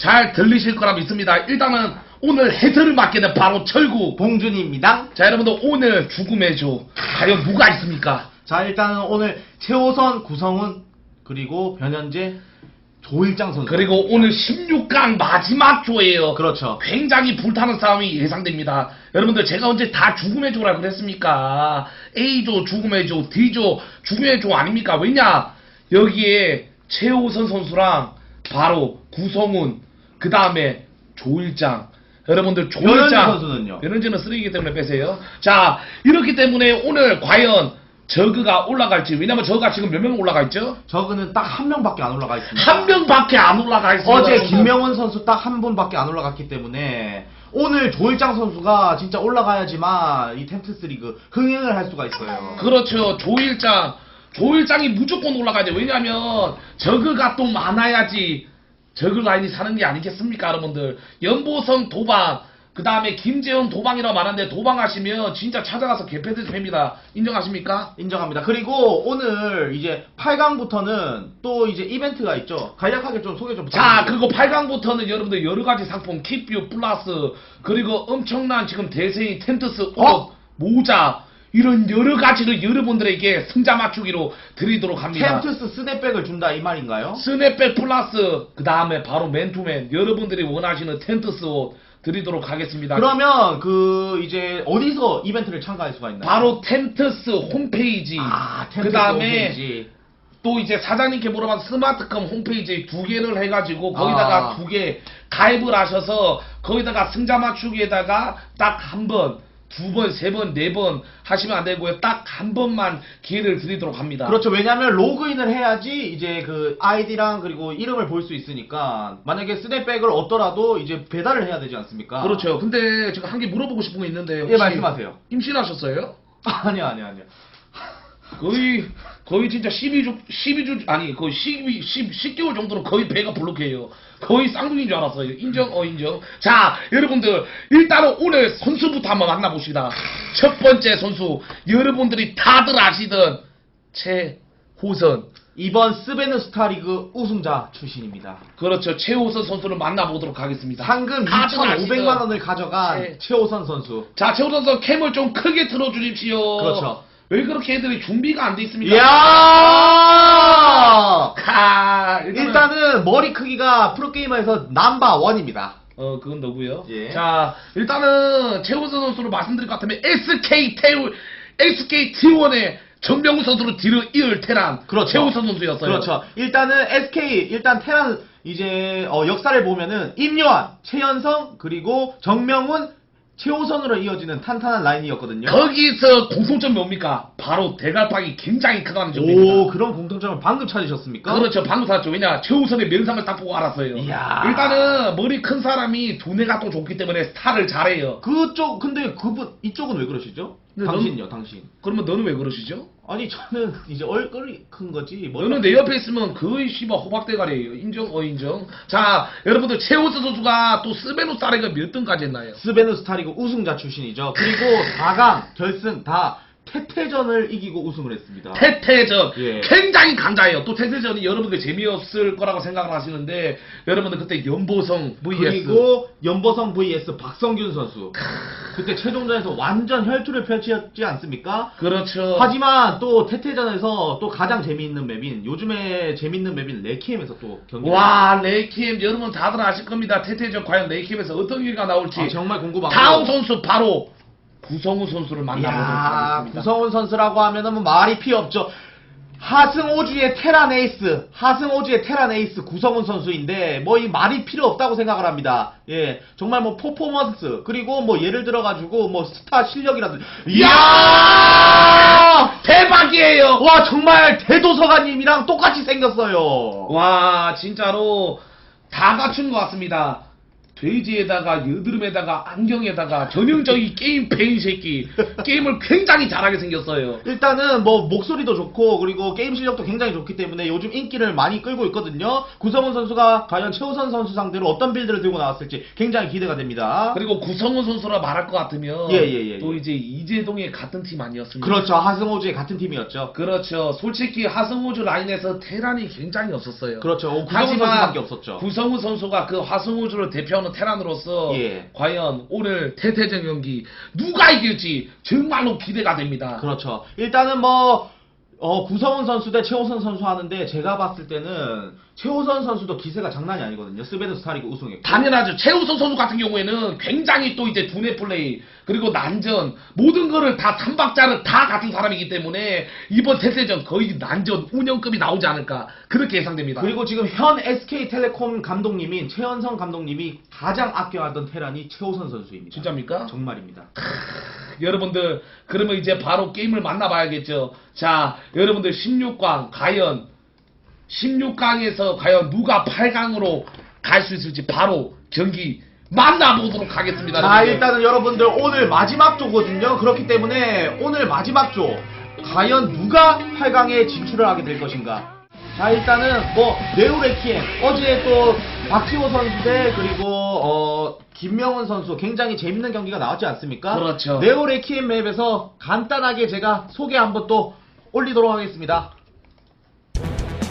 잘 들리실 거라 믿습니다. 일단은 오늘 해설을 맡게 된 바로 철구. 봉준입니다. 자, 여러분들 오늘 죽음의 조 과연 누가 있습니까? 자, 일단은 오늘 최호선, 구성훈, 그리고 변현재, 조일장 선수. 그리고 오늘 16강 마지막 조예요. 그렇죠. 굉장히 불타는 싸움이 예상됩니다. 여러분들 제가 언제 다 죽음의 조라 그랬습니까? A조 죽음의 조, D조 죽음의 조 아닙니까? 왜냐? 여기에 최호선 선수랑 바로 구성훈, 그 다음에 조일장. 여러분들 조일장 선수는요? 변현재는 쓰레기이기 때문에 빼세요. 자 이렇기 때문에 오늘 과연 저그가 올라갈지 왜냐면 저그가 지금 몇 명 올라가 있죠? 저그는 딱 한 명밖에 안 올라가 있습니다. 한 명밖에 안 올라가 있습니다. 어제. 김명훈 선수 딱 한 분밖에 안 올라갔기 때문에 오늘 조일장 선수가 진짜 올라가야지만 이 템트스 리그 흥행을 할 수가 있어요. 그렇죠. 조일장. 조일장이 무조건 올라가야 돼. 왜냐면 저그가 또 많아야지 저그 라인이 사는 게 아니겠습니까, 여러분들. 연보성 도방, 그 다음에 김재현 도방이라고 말하는데 도방하시면 진짜 찾아가서 개패드 팹니다. 인정하십니까? 인정합니다. 그리고 오늘 이제 8강부터는 또 이제 이벤트가 있죠. 간략하게 좀 소개 좀 자, 부탁드립니다. 그리고 8강부터는 여러분들 여러 가지 상품, 킥뷰 플러스, 그리고 엄청난 지금 대세인 텐트스 옷, 어? 모자, 이런 여러 가지를 여러분들에게 승자 맞추기로 드리도록 합니다. 템트스 스냅백을 준다 이 말인가요? 스냅백 플러스 그 다음에 바로 맨투맨 여러분들이 원하시는 텐트스 옷 드리도록 하겠습니다. 그러면 그 이제 어디서 이벤트를 참가할 수가 있나요? 바로 텐트스 홈페이지 아, 그 다음에. 또 이제 사장님께 물어봐 스마트컴 홈페이지 두 개를 해가지고 거기다가 아. 두개 가입을 하셔서 거기다가 승자 맞추기에다가 딱 한 번, 두 번, 세 번, 네 번 하시면 안 되고요. 딱 한 번만 기회를 드리도록 합니다. 그렇죠. 왜냐면 로그인을 해야지 이제 그 아이디랑 그리고 이름을 볼 수 있으니까 만약에 스냅백을 얻더라도 이제 배달을 해야 되지 않습니까? 그렇죠. 근데 제가 한 개 물어보고 싶은 거 있는데 예, 혹시 말씀하세요. 임신하셨어요? 아니요, 아니요, 아니요. 거의 거의 진짜 12주 12주 아니 거의 12 10 10개월 정도로 거의 배가 불룩해요. 거의 쌍둥이인 줄 알았어요. 인정 어 인정. 자 여러분들 일단은 오늘 선수부터 한번 만나봅시다. 첫 번째 선수 여러분들이 다들 아시던 최호선 이번 스베누 스타리그 우승자 출신입니다. 그렇죠 최호선 선수를 만나보도록 하겠습니다. 상금 다들 2,500만 원을 가져간 네. 최호선 선수. 자 최호선 선수 캠을 좀 크게 틀어주십시오. 그렇죠. 왜 그렇게 애들이 준비가 안 돼 있습니까? 이야! 카 일단은 머리 크기가 프로게이머에서 넘버 원입니다. 어, 그건 너고요. 예. 자, 일단은 최우선 선수를 말씀드릴 것 같으면 SK 태우 SK T1의 정명우 선수로 뒤를 이을 테란 그렇죠. 최우선 선수였어요. 그렇죠. 일단은 SK 일단 테란 이제 어, 역사를 보면은 임요한, 최현성 그리고 정명훈, 최호선으로 이어지는 탄탄한 라인이었거든요. 거기서 공통점이 뭡니까? 바로 대갈박이 굉장히 크다는 점입니다. 오 그런 공통점을 방금 찾으셨습니까? 그렇죠. 방금 살았죠. 왜냐, 최우선의 명상을 딱 보고 알았어요. 이야. 일단은 머리 큰 사람이 두뇌가 또 좋기 때문에 스타를 잘해요. 그쪽 근데 그분 이쪽은 왜 그러시죠? 근데 당신요, 당신. 그러면 너는 왜 그러시죠? 아니 저는 이제 얼굴이 큰 거지. 뭐 너는 내 옆에 있으면 거의 씨발 호박대가리예요. 인정 어 인정. 자 여러분들 최호수 선수가 또 스베누 사레가 몇 등까지 했나요? 스베누 스 타리그 우승자 출신이죠. 그리고 4강 결승 다 태태전을 이기고 우승을 했습니다. 태태전 예. 굉장히 강자예요. 또 태태전이 여러분들 재미없을 거라고 생각을 하시는데 여러분들 그때 연보성 vs 그리고 연보성 vs 박성균 선수. 그때 최종전에서 완전 혈투를 펼쳤지 않습니까? 그렇죠. 하지만 또 태태전에서 또 가장 재미있는 맵인 요즘에 재미있는 맵인 레키엠에서 또 경기. 와 레이킴 여러분 다들 아실 겁니다. 태태전 과연 레이킴에서 어떤 일가 나올지 아, 정말 궁금하고. 다음 선수 바로 구성우 선수를 만나보도록 하겠습니다. 구성훈 선수라고 하면은 뭐 말이 필요 없죠. 하승오주의 테란 에이스, 하승오주의 테란 에이스 구성훈 선수인데 뭐 이 말이 필요 없다고 생각을 합니다. 예, 정말 뭐 퍼포먼스 그리고 뭐 예를 들어 가지고 뭐 스타 실력이라든지 이야! 대박이에요. 와 정말 대도서관님이랑 똑같이 생겼어요. 와 진짜로 다 갖춘 것 같습니다. 돼지에다가 여드름에다가 안경에다가 전형적인 게임 팬 새끼 게임을 굉장히 잘하게 생겼어요. 일단은 뭐 목소리도 좋고 그리고 게임 실력도 굉장히 좋기 때문에 요즘 인기를 많이 끌고 있거든요. 구성훈 선수가 과연 최우선 선수 상대로 어떤 빌드를 들고 나왔을지 굉장히 기대가 됩니다. 그리고 구성훈 선수라 말할 것 같으면 예, 예, 예, 또 예. 이제 이재동의 같은 팀 아니었습니까? 그렇죠. 하승호주의 같은 팀이었죠. 그렇죠. 솔직히 하승우주 라인에서 테란이 굉장히 없었어요. 그렇죠. 어, 구성훈 선수밖에 없었죠. 구성우 선수가 그 하승우주를 대표하는 테란으로서 예. 과연 오늘 태태전 경기 누가 이길지 정말로 기대가 됩니다. 그렇죠. 일단은 뭐 어, 구성훈 선수 대 최호선 선수 하는데 제가 봤을 때는 최호선 선수도 기세가 장난이 아니거든요. 스베드 스타리그 우승했고. 당연하죠. 최우선 선수 같은 경우에는 굉장히 또 이제 두뇌 플레이 그리고 난전 모든 거를 다 삼박자를 다 같은 사람이기 때문에 이번 태세전 거의 난전 운영급이 나오지 않을까 그렇게 예상됩니다. 그리고 지금 현 SK텔레콤 감독님인 최현성 감독님이 가장 아껴하던 테란이 최호선 선수입니다. 진짜입니까? 정말입니다. 여러분들 그러면 이제 바로 게임을 만나봐야겠죠. 자, 여러분들 16강 과연 16강에서 과연 누가 8강으로 갈 수 있을지 바로 경기 만나보도록 하겠습니다. 자, 여러분들. 일단은 여러분들 오늘 마지막 조거든요. 그렇기 때문에 오늘 마지막 조 과연 누가 8강에 진출을 하게 될 것인가? 자, 일단은 뭐 네오레키엠 어제 또 박지호 선수 대 그리고 어 김명훈 선수 굉장히 재밌는 경기가 나왔지 않습니까? 그렇죠. 네오레키엠 맵에서 간단하게 제가 소개 한번 또 올리도록 하겠습니다.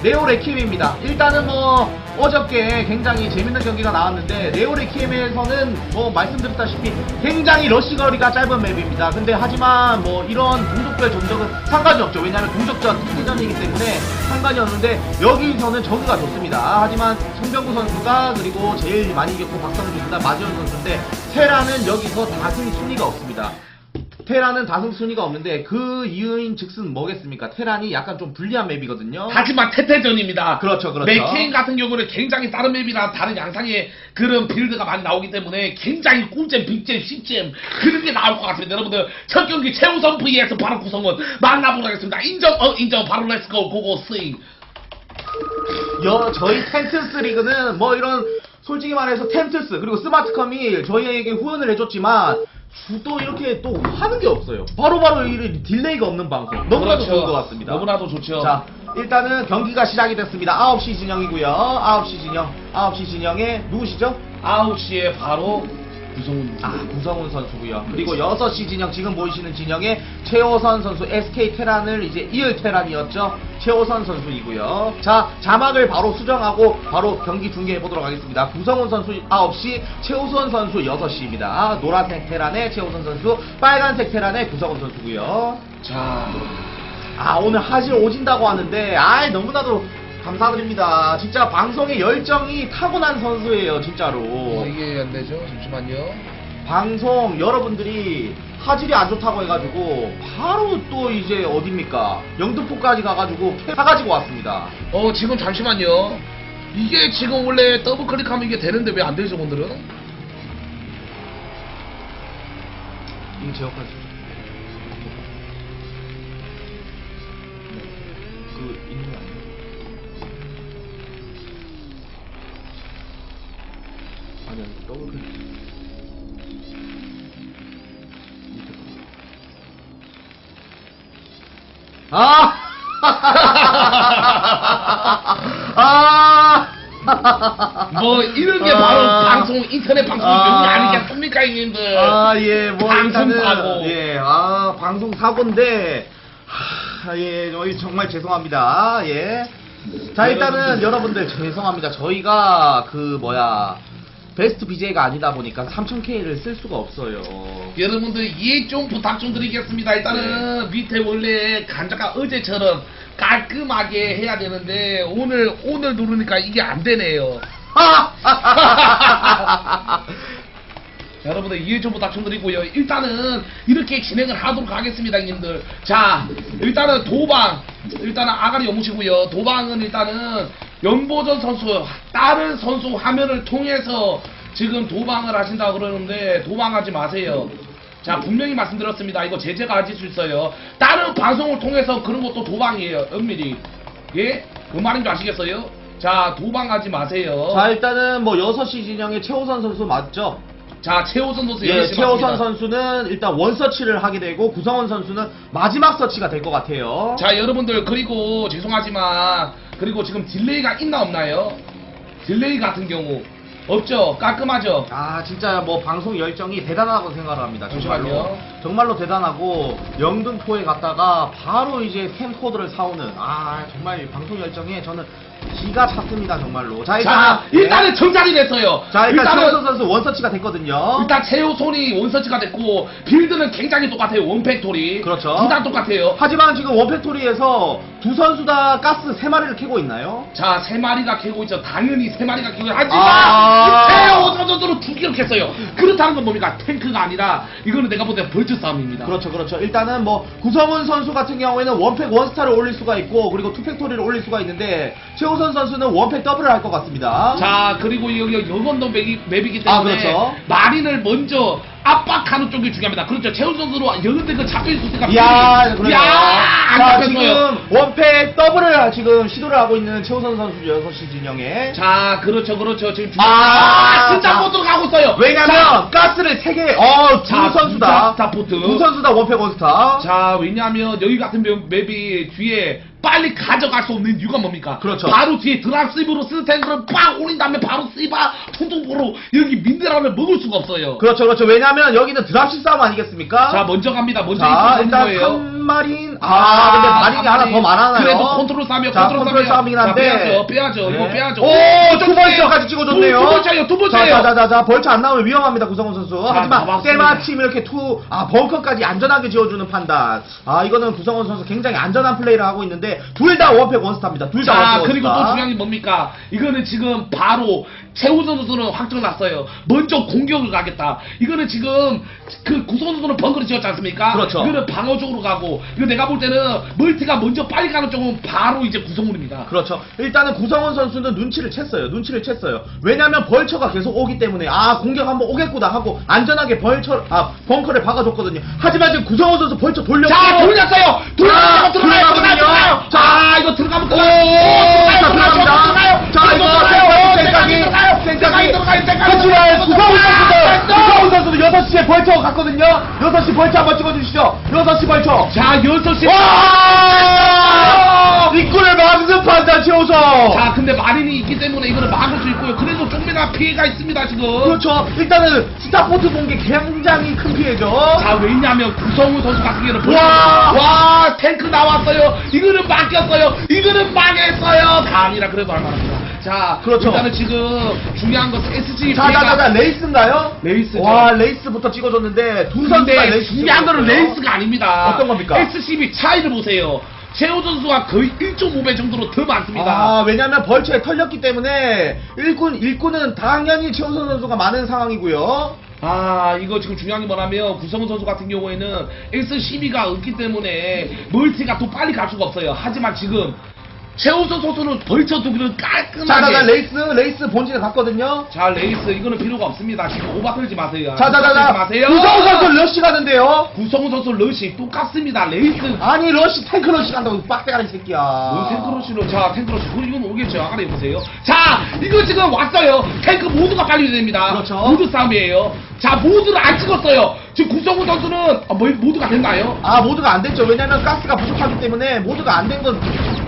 네오레킴입니다. 일단은 뭐 어저께 굉장히 재밌는 경기가 나왔는데 네오레킴에서는 뭐 말씀드렸다시피 굉장히 러시 거리가 짧은 맵입니다. 근데 하지만 뭐 이런 동족별 전적은 상관이 없죠. 왜냐하면 동족전 특기전이기 때문에 상관이 없는데 여기서는 저그가 좋습니다. 하지만 송병구 선수가 그리고 제일 많이 이겼고 박성준 선수나 마지원 선수인데 테라는 여기서 다승 순위가 없습니다. 테란은 다승 순위가 없는데 그 이유인 즉슨 뭐겠습니까? 테란이 약간 좀 불리한 맵이거든요. 하지만 태태전입니다. 그렇죠, 그렇죠. 맥케인 같은 경우는 굉장히 다른 맵이나 다른 양상의 그런 빌드가 많이 나오기 때문에 굉장히 꿀잼, 빅잼, 씹잼 그런 게 나올 것 같습니다. 여러분들 첫 경기 최우선 vs 바로 구성원 만나보도록 하겠습니다. 인정, 어, 인정. 바로 렛츠고, 고고, 스윙. 여, 저희 텐트스 리그는 뭐 이런 솔직히 말해서 텐트스 그리고 스마트컴이 저희에게 후원을 해줬지만 주도 이렇게 또 하는 게 없어요. 바로바로 이 딜레이가 없는 방송. 너무나도 좋은 것 같습니다. 그렇죠. 너무나도 좋죠. 자, 일단은 경기가 시작이 됐습니다. 9시 진영이고요. 9시 진영. 9시 진영에 누구시죠? 9시에 바로 구성훈. 아, 구성훈 선수고요. 그리고 6시 진영 지금 보이시는 진영에 최호선 선수 SK 테란을 이제 이을 테란이었죠. 최호선 선수이고요. 자, 자막을 바로 수정하고 바로 경기 중계해 보도록 하겠습니다. 구성훈 선수 9시, 최호선 선수 6시입니다. 노란색 테란의 최호선 선수, 빨간색 테란의 구성훈 선수고요. 자, 아, 오늘 하실 오진다고 하는데 아이 너무나도 감사드립니다. 진짜 방송에 열정이 타고난 선수예요, 진짜로. 어, 이게 안 되죠? 잠시만요. 방송 여러분들이 화질이 안 좋다고 해가지고 바로 또 이제 어딥니까 영등포까지 가가지고 캐 사가지고 왔습니다 어, 지금 잠시만요. 이게 지금 원래 더블 클릭하면 이게 되는데 왜 안 되죠, 분들은? 이거 제 역할 그 클릭 밑에 거. 아! 아! 뭐 이런 게 아. 바로 방송 인터넷 방송 아. 용이 아니겠습니까 형님들 아, 예, 뭐, 방송 일단은, 사고. 예, 아, 방송 사고인데, 하, 예, 저희 정말 죄송합니다. 예. 자, 일단은. 여러분들 죄송합니다. 저희가 그, 뭐야, 베스트 BJ가 아니다 보니까 3000K를 쓸 수가 없어요. 여러분들 이해 좀 부탁 좀 드리겠습니다 일단은 밑에 원래 간자가 어제처럼 깔끔하게 해야 되는데 오늘 오늘 누르니까 이게 안 되네요 자, 여러분들 이해 좀 부탁 좀 드리고요. 일단은 이렇게 진행을 하도록 하겠습니다, 형님들. 자, 일단은 도방, 일단은 아가리 영무시고요. 도방은 일단은 연보전 선수, 다른 선수 화면을 통해서 지금 도방을 하신다고 그러는데 도망하지 마세요. 자, 분명히 말씀드렸습니다. 이거 제재가 하실 수 있어요. 다른 방송을 통해서 그런 것도 도방이에요, 은밀히. 예? 뭔 말인지 아시겠어요? 자 도망가지 마세요. 자, 일단은 뭐 6시 진영의 최호선 선수 맞죠? 자 최호선 선수 예, 최호선. 선수는 일단 원서치를 하게 되고 구성원 선수는 마지막 서치가 될 것 같아요. 자 여러분들 그리고 죄송하지만 그리고 지금 딜레이가 있나 없나요? 딜레이 같은 경우 없죠 깔끔하죠 아 진짜 뭐 방송 열정이 대단하다고 생각을 합니다 정말로 잠시만요. 정말로 대단하고 영등포에 갔다가 바로 이제 템 코드를 사오는 아 정말 방송 열정에 저는 기가 찼습니다 정말로 자 일단 자 일단은 정자리 됐어요 자 일단 최호선 선수 원서치가 됐거든요 일단 최호손이 원서치가 됐고 빌드는 굉장히 똑같아요 원팩토리 그렇죠. 둘 다 똑같아요 하지만 지금 원팩토리에서 두 선수 다 가스 세 마리를 캐고 있나요? 자 세 마리가 캐고 있죠 당연히 세 마리가 캐고 있죠. 하지만 아. 캤어요 그렇다는 건 뭡니까 탱크가 아니라 이거는 내가 볼때 벌처 싸움입니다 그렇죠, 그렇죠. 일단은 뭐 구성훈 선수 같은 경우에는 원팩 원스타를 올릴 수가 있고 그리고 투팩토리를 올릴 수가 있는데 최호선 선수는 원팩 더블을 할 것 같습니다. 자 그리고 여기 여건도 맵이, 맵이기 아, 때문에 그렇죠. 마린을 먼저 압박하는 쪽이 중요합니다. 그렇죠. 최우 선수로 여건데 그 잡혀있을 때가 이야, 그래요. 야안 자, 잡혔어요. 지금 원팩 더블을 지금 시도를 하고 있는 최호선 선수 6시 진영에. 자 그렇죠 그렇죠 지금 중... 아, 아 진짜 자. 못 들어가고 있어요. 왜냐면 가스를 3개, 어, 두 자, 선수 진짜 다. 스타포트. 두 선수 다 원팩 원스타. 자 왜냐하면 여기 같은 맵- 맵이 뒤에 빨리 가져갈 수 없는 이유가 뭡니까? 그렇죠. 바로 뒤에 드랍십으로 스탱크를 빡 올린 다음에 바로 씨바 통통보로 여기 민드라를 먹을 수가 없어요. 그렇죠, 그렇죠. 왜냐면 여기는 드랍십 싸움 아니겠습니까? 자 먼저 갑니다. 먼저 자, 일단 거예요. 3 마린. 아, 근데 마린이 하나 더 많아나요? 그래도 컨트롤 싸움이요. 자, 컨트롤, 컨트롤 싸움이긴 한데. 자, 빼야죠. 빼야죠. 이거 네. 빼야죠. 오, 두두 번째까지 찍어줬네요. 두, 두 번째요. 두 번째요. 자, 자, 자, 자, 벌처 안 나오면 위험합니다, 구성훈 선수. 자, 하지만. 때마침 이렇게 투, 아, 벙커까지 안전하게 지어주는 판단. 아, 이거는 구성훈 선수 굉장히 안전한 플레이를 하고 있는데, 둘 다 원팩 원스타입니다. 둘다 자, 원팩 그리고 또 원스타. 중요한 게 뭡니까? 이거는 지금 바로 최우선 선수는 확정 났어요. 먼저 공격을 가겠다. 이거는 지금 그 구선 선수는 벙커를 지었지 않습니까? 그렇죠. 이거는 방어 쪽으로 가고, 이거 내가 볼 때는 멀티가 먼저 빨리 가는 쪽은 바로 이제 구성훈입니다. 그렇죠. 일단은 구성원 선수는 눈치를 챘어요. 눈치를 챘어요. 왜냐면 벌처가 계속 오기 때문에 아 공격 한번 오겠구나 하고 안전하게 벌처 아 벙커를 박아줬거든요. 하지만 지금 구성원 선수 벌처 돌렸고 자, 돌렸어요! 돌렸어요! 자, 들어가요! 들어가요! 자, 자, 이거 들어가면 오, 들어가요! 자! 들어갑니다. 자, 이거 들어가요! 생각이 하지만 구성훈! 선수도 구성훈 선수도 6시에 벌처가 갔거든요. 6시 벌처 한번 찍어주시죠. 6시 벌처. 자, 6시. 와! 입구를 막는 판단 최호성. 자, 근데 마린이 있기 때문에 이거를 막을 수 있고요. 그래도 조금이나 피해가 있습니다, 지금. 그렇죠. 일단은 스타포트 본 게 굉장히 큰 피해죠. 자, 왜냐면 구성우 선수 같은 경우는 와! 와, 탱크 나왔어요. 이거는 막혔어요. 이거는 망했어요. 감이라 그래도 할만합니다. 자, 그렇죠. 일단은 지금 중요한 것은 SG 자, 자, 자, 자, 레이스인가요? 레이스죠. 와, 레이스부터 찍어줬는데 두 선수가 근데 레이스. 중요한 거는 찍어줬어요. 레이스가 아닙니다. 어떤 겁니까? SCB 차이를 보세요. 최호 선수가 거의 1.5배 정도로 더 많습니다. 아, 왜냐면 벌처에 털렸기 때문에 일꾼, 일꾼은 당연히 최우선 선수가 많은 상황이고요. 아 이거 지금 중요한 게 뭐냐면 구성훈 선수 같은 경우에는 S12가 없기 때문에 멀티가 또 빨리 갈 수가 없어요 하지만 지금 최우선 선수는 벌쳐 두기는 깔끔하게. 자, 자, 자, 레이스, 레이스 본진에 갔거든요. 자, 레이스 이거는 필요가 없습니다. 지금 오바 틀지 마세요. 자, 자, 자, 오바 틀지 자. 마세요. 구성우 선수 러시 가는데요. 구성훈 선수 러시 똑같습니다. 레이스. 아니, 러시, 탱크 러시 간다고 빡대가리 새끼야. 뭔 탱크러시로. 자 탱크러시 그 이건 오겠죠? 아래 보세요. 자 이거 지금 왔어요. 탱크 모두가 빨리 됩니다. 그렇죠. 모두 싸움이에요 자 모두를 안 찍었어요 지금 구성훈 선수는 아, 뭐, 모두가 됐나요? 아, 모두가 안 됐죠. 왜냐면 가스가 부족하기 때문에 모두가 안 된 건.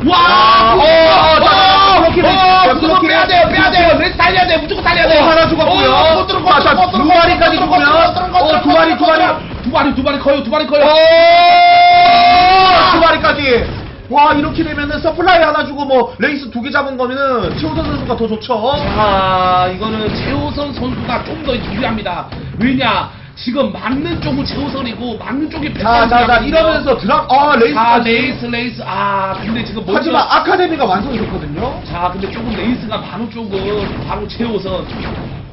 와! 와, 어, 어, 자, 자, 어, 어, 자, 무조건 블로킹. 빼야 돼요, 빼야 돼요. 레스 달려야 돼, 무조건 달려야 돼. 어, 하나 죽었고요. 어, 못 들어, 못 자, 못 들어, 두못 마리까지 못 들어, 죽으면, 못 들어, 못 들어, 어, 못두 들어, 마리, 못두 들어. 마리. 두 마리, 두 마리 커요, 두 마리 커요. 오! 두 마리까지. 와, 이렇게 되면은 서플라이 하나 주고 뭐 레이스 두 개 잡은 거면은 최우선 선수가 더 좋죠. 자, 이거는 최호선 선수가 좀 더 유리합니다. 왜냐? 지금 맞는 쪽은 최호선이고 맞는 쪽이 자, 자, 자, 이러면서 드랍, 아, 자, 레이스까지. 레이스, 레이스. 아, 근데 지금 먼저 하지만 아카데미가 완성이 됐거든요. 자, 근데 조금 레이스가 많은 쪽은 바로 최호선.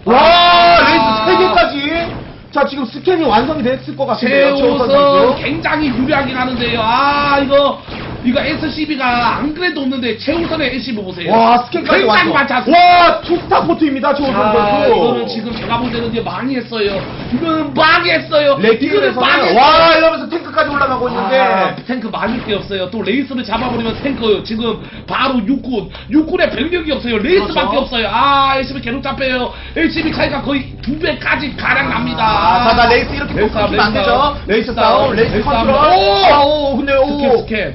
와, 아. 레이스 세 개까지. 자, 지금 스캔이 완성이 됐을 것 같은데요. 최우선 최우선 선수. 굉장히 유리하게 가는데요. 아 이거 이거 SCB가 안 그래도 없는데 최우선의 SCB 보세요. 와, 스캔까지 굉장히 완성. 많지 않습니까? 와, 투스타 포트입니다. 자, 선수. 이거는 지금 제가 볼 때는 이제 망했어요. 이거는 망했어요. 이거는 레킹에서는 망했어요. 와, 이러면서 탱크까지 올라가고 있는데 아, 탱크 맞을 게 없어요. 또 레이스를 잡아버리면 탱크 지금 바로 육군. 육군에 병력이 없어요. 레이스밖에 그렇죠. 없어요. 아, LCB 계속 잡혀요. LCB 차이가 거의 두 배까지 가량 납니다. 아, 자, 나 레이스 이렇게 또 끊기면 안 되죠. 레이스 싸움, 레이스 컨트롤. 오! 아, 오, 근데 오. 스캡.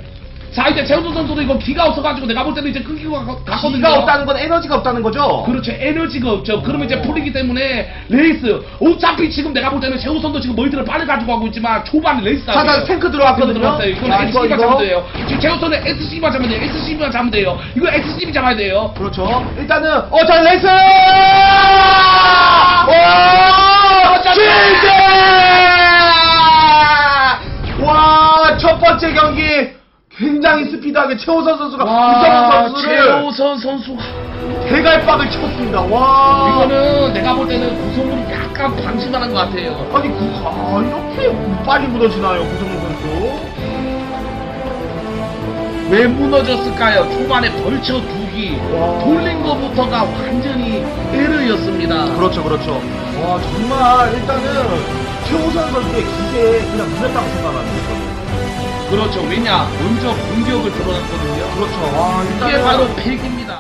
자, 이제 최우수 선수도 이거 기가 없어가지고 내가 볼 때는 이제 끊기고 가- 갔거든요. 기가 없다는 건 에너지가 없다는 거죠? 그렇죠. 에너지가 없죠. 그러면 이제 풀리기 때문에 레이스. 어차피 지금 내가 볼 때는 최우선도 지금 멀티를 빨리 가지고 가고 있지만 초반에 레이스 자, 자, 탱크 들어왔거든요. 들어왔어요. 이거는 자, 이거, SCB만 이거. 잡으면 돼요. 지금 최우선은 SCB만 잡으면 돼요. SCB만 잡으면 돼요. 이거 SCB 잡아야 돼요. 그렇죠. 일단은 어, 자, 레이스! 어, 오! 실제! 와, 첫 번째 경기 굉장히 스피드하게 최호선 선수가 구성훈 선수를 최우선 선수가 대갈박을 쳤습니다. 와. 이거는 내가 볼 때는 구성물이 약간 방심하는 것 같아요. 아니 그, 아, 이렇게 빨리 무너지나요 구성훈 선수? 왜 무너졌을까요? 초반에 벌쳐 두기 와. 돌린 것부터가 완전히 에러였습니다. 그렇죠, 그렇죠. 와 정말 일단은 최호선 선수의 기세에 그냥 물렸다고 생각합니다. 그렇죠. 왜냐? 먼저 공격을 들어갔거든요. 그렇죠. 와 이게 일단은 바로 팩입니다.